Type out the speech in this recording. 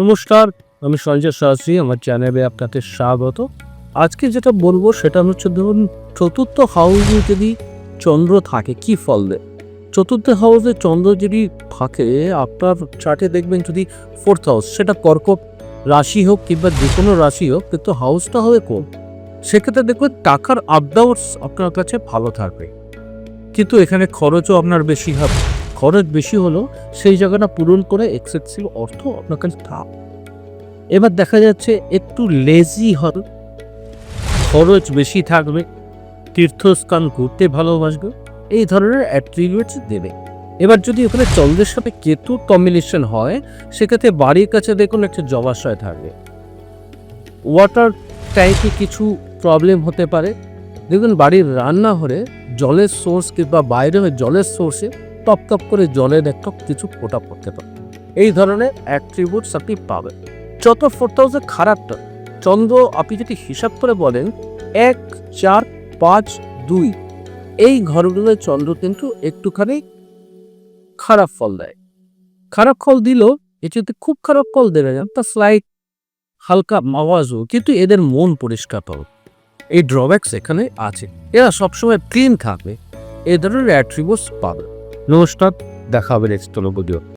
নমস্কার, আমি সঞ্জয় শাস্ত্রী, আমার চ্যানেলে আপনাদের স্বাগত। আজকে যেটা বলব সেটা হচ্ছে ধরুন, চতুর্থ হাউসে যদি চন্দ্র থাকে, কি ফল দেয়? চতুর্থ হাউসে চন্দ্র যদি থাকে, আপনার চার্টে দেখবেন যদি ফোর্থ হাউস সেটা কর্কট রাশি হোক কিংবা যে কোনো রাশি হোক, কিন্তু হাউসটা হবে কোন? সেক্ষেত্রে দেখবেন টাকার আপডাউন্স আপনার কাছে ভালো থাকবে। কিন্তু এখানে খরচও আপনার বেশি হবে। খরচ বেশি হলো, সেই জায়গাটা পূরণ করে এক্সেসিভ অর্থ আপনার কাছে থাক। এবার দেখা যাচ্ছে একটু লেজি হবে খরচ বেশি থাকবে, তীর্থস্থান ঘুরতে ভালোবাসবে, এই ধরনের অ্যাট্রিবিউটস দেবে। এবার যদি ওখানে চন্দ্রের সাথে কেতু কম্বিনেশন হয়, সেক্ষেত্রে বাড়ির কাছে দেখুন একটা জলাশয় থাকবে। ওয়াটার ট্যাঙ্কে কিছু প্রবলেম হতে পারে। দেখুন বাড়ির রান্না হলে জলের সোর্স কিংবা বাইরে জলের সোর্সে টপ টপ করে জলের একটা কিছু ফোটা পড়তে পারে। এই ধরনের অ্যাট্রিবিউটস আপনি পাবেন। যত ফোর হাউসে খারাপটা চন্দ্র আপনি যদি হিসাব করে বলেন, এক, চার, পাঁচ, দুই, এই ঘরগুলোয় চন্দ্র কিন্তু একটুখানি খারাপ ফল দেয়। খারাপ ফল দিল যদি খুব খারাপ ফল দেবে না, তা স্লাইট হালকা মাওয়াজও, কিন্তু এদের মন পরিষ্কার পাবে। এই ড্রব্যাকস এখানে আছে। এরা সবসময় ক্লিন থাকবে। এ ধরনের অ্যাট্রিবিউটস পাবে। নমস্কার দেখা হবে নেক্সট ভিডিও